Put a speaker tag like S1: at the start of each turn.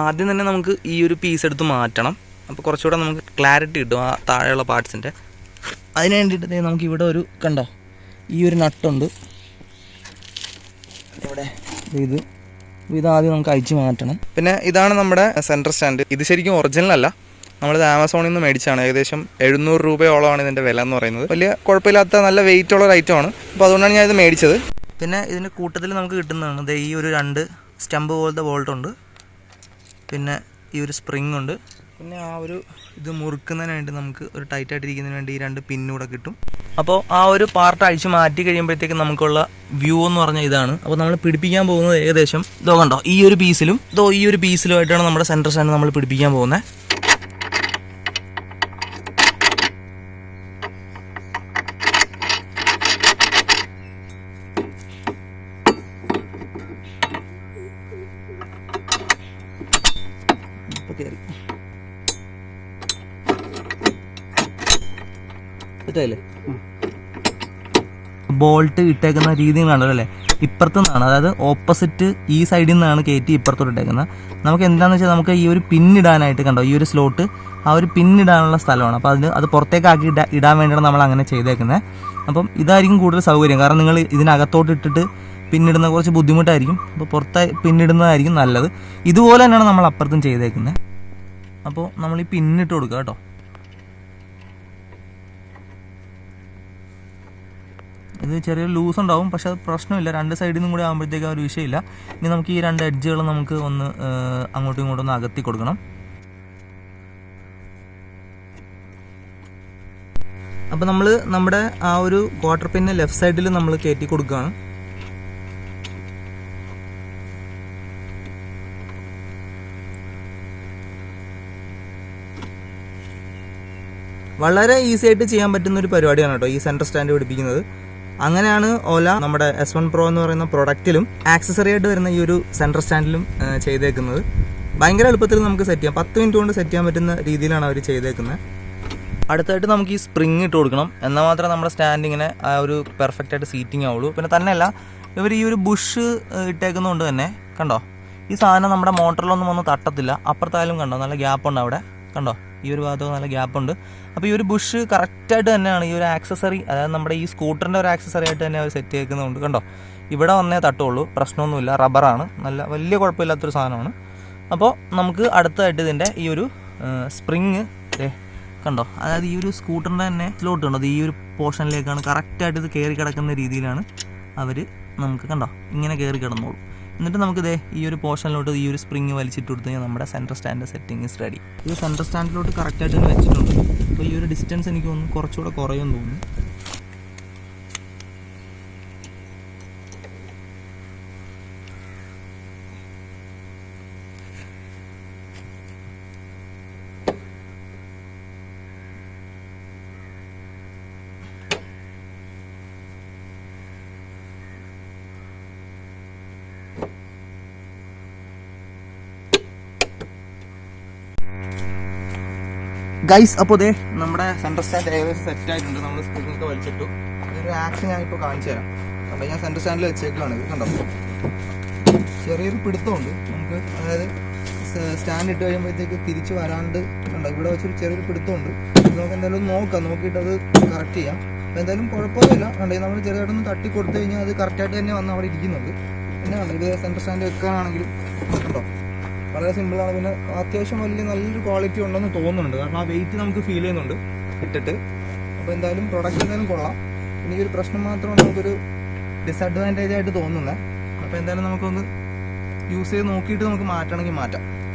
S1: ആദ്യം തന്നെ നമുക്ക് ഈ ഒരു പീസ് എടുത്ത് മാറ്റണം. അപ്പോൾ കുറച്ചുകൂടെ നമുക്ക് ക്ലാരിറ്റി കിട്ടും ആ താഴെയുള്ള പാർട്സിന്റെ അതിന് വേണ്ടിയിട്ട് നമുക്ക് ഇവിടെ ഒരു കണ്ടോ? ഈ ഒരു നട്ടുണ്ട്. ഇവിടെ ഇത്. ഇത് ആദ്യം നമുക്ക് അഴിച്ച് മാറ്റണം. പിന്നെ ഇതാണ് നമ്മുടെ സെന്റർ സ്റ്റാൻഡ് ഇത് ശരിക്കും ഒറിജിനൽ അല്ല. നമ്മളിത് ആമസോണിൽ നിന്ന് മേടിച്ചാണ്. ഏകദേശം എഴുന്നൂറ് രൂപയോളമാണ് ഇതിന്റെ വില എന്ന് പറയുന്നത്. വലിയ കുഴപ്പമില്ലാത്ത നല്ല വെയിറ്റ് ഉള്ള ഒരു ആണ്. അപ്പോൾ അതുകൊണ്ടാണ് ഞാൻ ഇത് മേടിച്ചത്. പിന്നെ ഇതിന്റെ കൂട്ടത്തിൽ നമുക്ക് കിട്ടുന്നതാണ് ഈ ഒരു രണ്ട് സ്റ്റമ്പ് പോലത്തെ ബോൾട്ട് ഉണ്ട്. പിന്നെ ഈ ഒരു സ്പ്രിങ് ഉണ്ട്. പിന്നെ ആ ഒരു ഇത് മുറുക്കുന്നതിന് വേണ്ടി നമുക്ക് ഒരു ടൈറ്റ് ആയിട്ടിരിക്കുന്നതിന് വേണ്ടി ഈ രണ്ട് പിന്നൂടെ കിട്ടും. അപ്പോൾ ആ ഒരു പാർട്ട് അഴിച്ച് മാറ്റി കഴിയുമ്പോഴത്തേക്കും നമുക്കുള്ള വ്യൂ എന്ന് പറഞ്ഞാൽ ഇതാണ്. അപ്പോൾ നമ്മൾ പിടിപ്പിക്കാൻ പോകുന്നത് ഏകദേശം ഇതോ കണ്ടോ? ഈ ഒരു പീസിലും ഇതോ ഈ ഒരു പീസിലുമായിട്ടാണ് നമ്മുടെ സെന്റർ സ്റ്റാൻഡ് നമ്മൾ പിടിപ്പിക്കാൻ പോകുന്നത്. ഇപ്പോൾ കയറി ബോൾട്ട് ഇട്ടേക്കുന്ന രീതി കണ്ടല്ലോ അല്ലേ ഇപ്പുറത്തു നിന്നാണ് അതായത് ഓപ്പോസിറ്റ് ഈ സൈഡിൽ നിന്നാണ് കയറ്റി ഇപ്പുറത്തോട്ട് ഇട്ടേക്കുന്നത്. നമുക്ക് എന്താണെന്ന് വെച്ചാൽ നമുക്ക് ഈ ഒരു പിന്നിടാനായിട്ട് കണ്ടോ? ഈ ഒരു സ്ലോട്ട് ആ ഒരു പിന്നിടാനുള്ള സ്ഥലമാണ്. അപ്പോൾ അതിന് അത് പുറത്തേക്കാക്കി ഇടാൻ വേണ്ടിയാണ് നമ്മൾ അങ്ങനെ ചെയ്തേക്കുന്നത്. അപ്പം ഇതായിരിക്കും കൂടുതൽ സൗകര്യം. കാരണം നിങ്ങൾ ഇതിനകത്തോട്ട് ഇട്ടിട്ട് പിന്നിടുന്ന കുറച്ച് ബുദ്ധിമുട്ടായിരിക്കും. അപ്പോൾ പുറത്തായി പിന്നിടുന്നതായിരിക്കും നല്ലത്. ഇതുപോലെ തന്നെയാണ് നമ്മൾ അപ്പുറത്തും ചെയ്തേക്കുന്നത് അപ്പോൾ നമ്മൾ ഈ പിന്നിട്ട് കൊടുക്കുക കേട്ടോ. ഇത് ചെറിയ ലൂസ് ഉണ്ടാവും. പക്ഷെ അത് പ്രശ്നമില്ല. രണ്ട് സൈഡിൽ നിന്നും കൂടി ആകുമ്പോഴത്തേക്കും ഒരു വിഷയമില്ല. ഇനി നമുക്ക് ഈ രണ്ട് എഡ്ജുകൾ നമുക്ക് ഒന്ന് അങ്ങോട്ടും ഇങ്ങോട്ടും ഒന്ന് അകത്തി കൊടുക്കണം. അപ്പോൾ നമ്മൾ നമ്മുടെ ആ ഒരു ക്വാർട്ടർ പിന്നെ ലെഫ്റ്റ് സൈഡിൽ നമ്മൾ കയറ്റി കൊടുക്കുകയാണ്. വളരെ ഈസി ആയിട്ട് ചെയ്യാൻ പറ്റുന്ന ഒരു പരിപാടിയാണ് കേട്ടോ ഈ സെന്റർ സ്റ്റാൻഡ് പിടിപ്പിക്കുന്നത്. അങ്ങനെയാണ് ഓല നമ്മുടെ എസ് വൺ പ്രോ എന്ന് പറയുന്ന പ്രൊഡക്റ്റിലും ആക്സസറി ആയിട്ട് വരുന്ന ഈ ഒരു സെന്റർ സ്റ്റാൻഡിലും ചെയ്തേക്കുന്നത്. ഭയങ്കര എളുപ്പത്തിൽ നമുക്ക് സെറ്റ് ചെയ്യാം. പത്ത് മിനിറ്റ് കൊണ്ട് സെറ്റ് ചെയ്യാൻ പറ്റുന്ന രീതിയിലാണ് അവർ ചെയ്തേക്കുന്നത്. അടുത്തായിട്ട് നമുക്ക് ഈ സ്പ്രിങ് ഇട്ട് കൊടുക്കണം. എന്നാൽ മാത്രമേ നമ്മുടെ സ്റ്റാൻഡിങ്ങിനെ ആ ഒരു പെർഫെക്റ്റ് ആയിട്ട് സീറ്റിംഗ് ആവുള്ളൂ. പിന്നെ തന്നെയല്ല ഇവർ ഈ ഒരു ബുഷ് ഇട്ടേക്കുന്നതുകൊണ്ട് തന്നെ കണ്ടോ? ഈ സാധനം നമ്മുടെ മോട്ടറിലൊന്നും ഒന്നും തട്ടത്തില്ല. അപ്പുറത്തായാലും കണ്ടോ? നല്ല ഗ്യാപ്പ് ഉണ്ട് അവിടെ. കണ്ടോ? ഈ ഒരു ഭാഗത്തൊക്കെ നല്ല ഗ്യാപ്പുണ്ട് അപ്പോൾ ഈ ഒരു ബുഷ് കറക്റ്റായിട്ട് തന്നെയാണ് ഈ ഒരു ആക്സസറി അതായത് നമ്മുടെ ഈ സ്കൂട്ടറിന്റെ ഒരു ആക്സസറി ആയിട്ട് തന്നെ അവർ സെറ്റ് ചെയ്തിരിക്കുന്നതുകൊണ്ട് കണ്ടോ? ഇവിടെ വന്നേ തട്ടുള്ളൂ പ്രശ്നമൊന്നുമില്ല റബ്ബറാണ് നല്ല വലിയ കുഴപ്പമില്ലാത്തൊരു സാധനമാണ്. അപ്പോൾ നമുക്ക് അടുത്തതായിട്ട് ഇതിന്റെ ഈ ഒരു സ്പ്രിങ് കണ്ടോ? അതായത് ഈ ഒരു സ്കൂട്ടറിന്റെ തന്നെ സ്ലോട്ട് കണ്ടോ? ഈ ഒരു പോർഷനിലേക്കാണ് കറക്റ്റായിട്ട് ഇത് കയറി കിടക്കുന്ന രീതിയിലാണ് അവർ നമുക്ക് കണ്ടോ? ഇങ്ങനെ കയറി കിടന്നോളൂ. എന്നിട്ട് നമുക്ക് ദേ ഈ ഒരു പോർഷനിലോട്ട് ഈ ഒരു സ്പ്രിങ് വലിച്ചിട്ട് കൊടുത്തു കഴിഞ്ഞാൽ നമ്മുടെ center stand setting is ready ഈ സെന്റർ സ്റ്റാൻഡിലോട്ട് കറക്റ്റായിട്ട് വെച്ചിട്ടുണ്ട്. അപ്പോൾ ഈ ഒരു ഡിസ്റ്റൻസ് എനിക്ക് തോന്നുന്നു കുറച്ചുകൂടെ കുറയുമെന്ന് തോന്നുന്നു. ഗൈസ് അപ്പോൾ ഇതേ നമ്മുടെ സെന്റർ സ്റ്റാൻഡ് ഏകദേശം സെറ്റ് ആയിട്ടുണ്ട്. നമ്മൾ സ്പ്രിങ്ങൊക്കെ വലിച്ചിട്ടു. അതൊരു ആക്ഷൻ ഞാൻ ഇപ്പോൾ കാണിച്ചു തരാം. അപ്പോൾ ഞാൻ സെന്റർ സ്റ്റാൻഡിൽ വെച്ചേക്കാണ് ഇത് കണ്ടോ? ചെറിയൊരു പിടുത്തമുണ്ട്. നമുക്ക് അതായത് സ്റ്റാൻഡ് ഇട്ട് കഴിയുമ്പോഴത്തേക്ക് തിരിച്ച് വരാണ്ട് കണ്ടോ? ഇവിടെ വെച്ചൊരു ചെറിയൊരു പിടുത്തമുണ്ട്. നമുക്ക് എന്തായാലും നോക്കാം. നോക്കിയിട്ട് അത് കറക്റ്റ് ചെയ്യാം. അപ്പോൾ എന്തായാലും കുഴപ്പമൊന്നുമില്ല. കണ്ടോ? നമ്മൾ ചെറുതായിട്ടൊന്ന് തട്ടി കൊടുത്തു കഴിഞ്ഞാൽ അത് കറക്റ്റായിട്ട് തന്നെ വന്ന് അവിടെ ഇരിക്കുന്നുണ്ട്. പിന്നെ കണ്ടോ? ഇത് സെന്റർ സ്റ്റാൻഡ് വെക്കാനാണെങ്കിലും കണ്ടോ? വളരെ സിമ്പിളാണ് പിന്നെ അത്യാവശ്യം വലിയ നല്ലൊരു ക്വാളിറ്റി ഉണ്ടെന്ന് തോന്നുന്നുണ്ട്. കാരണം ആ വെയിറ്റ് നമുക്ക് ഫീൽ ചെയ്യുന്നുണ്ട്. ഇട്ടിട്ട്. അപ്പോൾ എന്തായാലും പ്രൊഡക്റ്റ് എന്തായാലും കൊള്ളാം. എനിക്കൊരു പ്രശ്നം മാത്രമാണ് നമുക്കൊരു ഡിസഡ്വാന്റേജ് ആയിട്ട് തോന്നുന്നത് അപ്പോൾ എന്തായാലും നമുക്കൊന്ന് യൂസ് ചെയ്ത് നോക്കിയിട്ട് നമുക്ക് മാറ്റണമെങ്കിൽ മാറ്റാം.